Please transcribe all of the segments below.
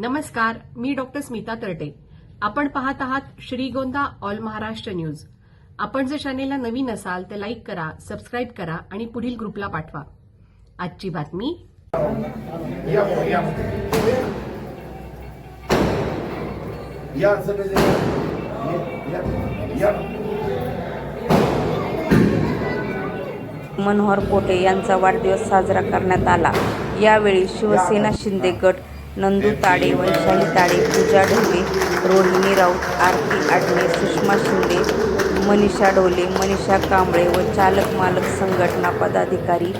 नमस्कार मी डॉक्टर स्मिता तरटे. आपण पाहत आहात श्रीगोंदा ऑल महाराष्ट्र न्यूज. आपण जर चॅनेलला नवीन असाल तर लाईक करा सबस्क्राईब करा आणि पुढील ग्रुपला पाठवा. आजची बातमी. मनोहर कोटे यांचा वाढदिवस साजरा करण्यात आला. यावेळी शिवसेना शिंदे गट नंदू ताडे वैशाली ताडे पूजा ढोले रोहिणी राऊत आरती आडणे सुषमा शिंदे मनीषा ढोले मनीषा कांबळे व चालक मालक संघटना पदाधिकारी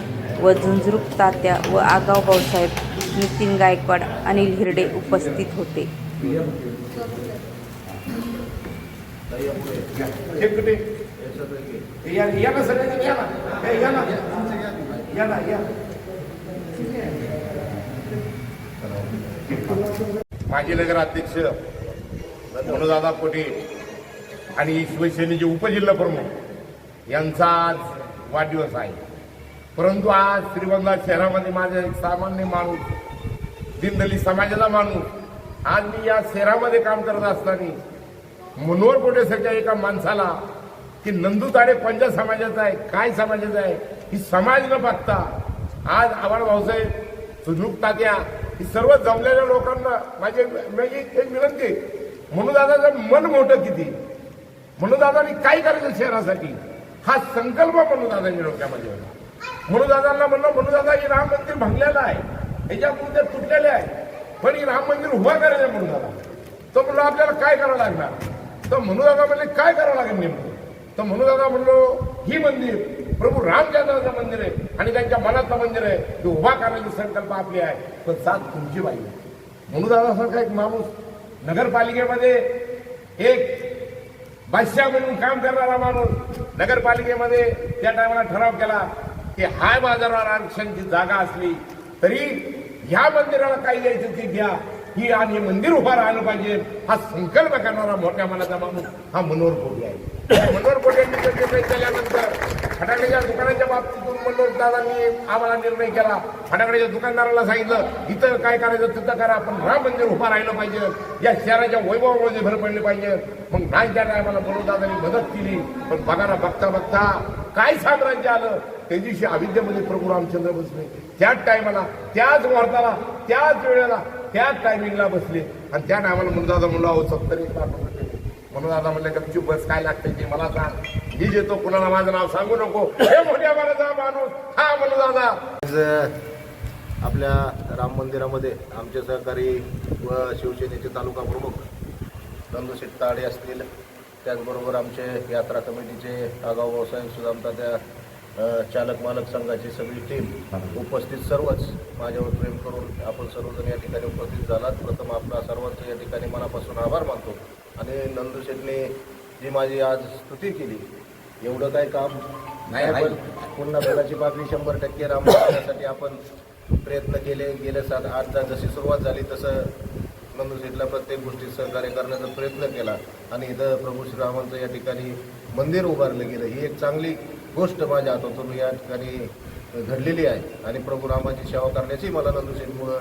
व झुंझरूप तात्या व आगाव भाऊसाहेब नितीन गायकवाड अनिल हिरडे उपस्थित होते. या या ना सगळे या ना हे या ना या ना या माजी नगराध्यक्ष मनोदादा कोटे आणि शिवसेनेचे उपजिल्हा प्रमुख यांचा आज वाढदिवस आहे. परंतु आज श्रीगोंदा शहरामध्ये माझा एक सामान्य माणूस दीनदलित समाजाचा माणूस आज मी या शहरामध्ये काम करत असताना मनोहर कोटेसारख्या एका माणसाला की नंदू ताडे पंजाब समाजाचा आहे काय समाजाचा आहे ही समाज न बघता आज आव्हाड भाऊसाहेब सुजूक तात्या सर्व जमलेल्या लोकांना माझी माझी एक विनंती म्हणून दादा मन मोठं किती? म्हणून दादानी काय करायचं शहरासाठी? हा संकल्प म्हणून दादांनी डोक्यामध्ये. होता म्हणून दादांना म्हणलं म्हणून दादा हे राम मंदिर भंगलेलं आहे. याच्या मुद्दे तुटलेले आहे. पण ही राम मंदिर उभा करायचं म्हणून दादा. तो म्हणलो आपल्याला काय करावं लागणार? तर म्हणून दादा म्हणले काय करावं लागेल नेमकं? तर म्हणून दादा म्हणलो ही मंदिर प्रभू रामचंद्राचं मंदिर आहे आणि त्यांच्या मनातलं मंदिर आहे. ते उभा करण्याची संकल्प आपली आहे. पण साथ तुमची बाई म्हणून दादासारखा एक माणूस नगरपालिकेमध्ये एक बादशाह म्हणून काम करणारा माणूस नगरपालिकेमध्ये त्या टायमाला ठराव केला की हाय बाजारावर आरक्षणची जागा असली तरी ह्या मंदिराला काही यायचं ते घ्या. ही आणि हे मंदिर उभा राहिलं पाहिजे हा संकल्प करणारा मोठ्या मनाचा माणूस हा मनोहर कोटी आहे? मनोहर कोटी निर्णय केल्यानंतर फटाकड्याच्या दुकानाच्या बाबतीतून मनोहर दादांनी आम्हाला निर्णय केला. फटाकड्याच्या दुकानदाराला सांगितलं इथं काय करायचं तिथं करा पण राम मंदिर उभा राहिलं पाहिजे. या शहराच्या वैभवामध्ये भर पडले पाहिजे. मग नाही त्या टायमाला मनोहर दादांनी मदत केली. पण बघा ना बघता बघता काय साम्राज्य आलं. त्या दिवशी अविद्यामध्ये प्रभू रामचंद्र बसले. त्याच टायमाला त्याच मुहूर्ताला त्याच वेळेला त्याच टायमिंगला बसले. आणि त्या टायमाला म्हणून दादा म्हणलं अहो सत्तर एक लाख रुपये. म्हणून दादा म्हणलं गपचूप बस काय लागते ते मला सांग. मी देतो कुणाला माझं नाव सांगू नको. हे मोठ्या मनाचा माणूस. हा म्हणून दादा. आपल्या राम मंदिरामध्ये आमचे सहकारी व शिवसेनेचे तालुका प्रमुख नंदुशेठ ताडे असतील. त्याचबरोबर आमचे यात्रा कमिटीचे आगाव व्यवसाय आमचा त्या चालक मालक संघाची सगळी टीम उपस्थित सर्वच माझ्यावर प्रेम करून आपण सर्वजण या ठिकाणी उपस्थित झालात. प्रथम आपला सर्वांचं या ठिकाणी मनापासून आभार मानतो. आणि नंदुशेठने जी माझी आज स्तुती केली एवढं काय काम? नाही पण पुन्हा बेलाची पाकळी शंभर टक्के राम करण्यासाठी आपण प्रयत्न केले. गेल्या सात आठ तास जशी सुरुवात झाली तसं नंदुशेठला प्रत्येक गोष्टीत सहकार्य करण्याचा प्रयत्न केला. आणि इथं प्रभू श्रीरामांचं या ठिकाणी मंदिर उभारलं गेलं. ही एक चांगली गोष्ट माझ्या हातातून या ठिकाणी घडलेली आहे. आणि प्रभू रामाची सेवा करण्याची मला नंदुशेठमुळं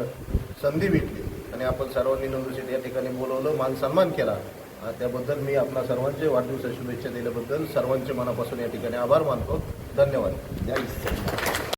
संधी भेटली. आणि आपण सर्वांनी नंदुशेठ या ठिकाणी बोलवलं मान सन्मान केला. त्याबद्दल मी आपल्या सर्वांचे वाढदिवसा शुभेच्छा दिल्याबद्दल सर्वांचे मनापासून या ठिकाणी आभार मानतो. धन्यवाद. जय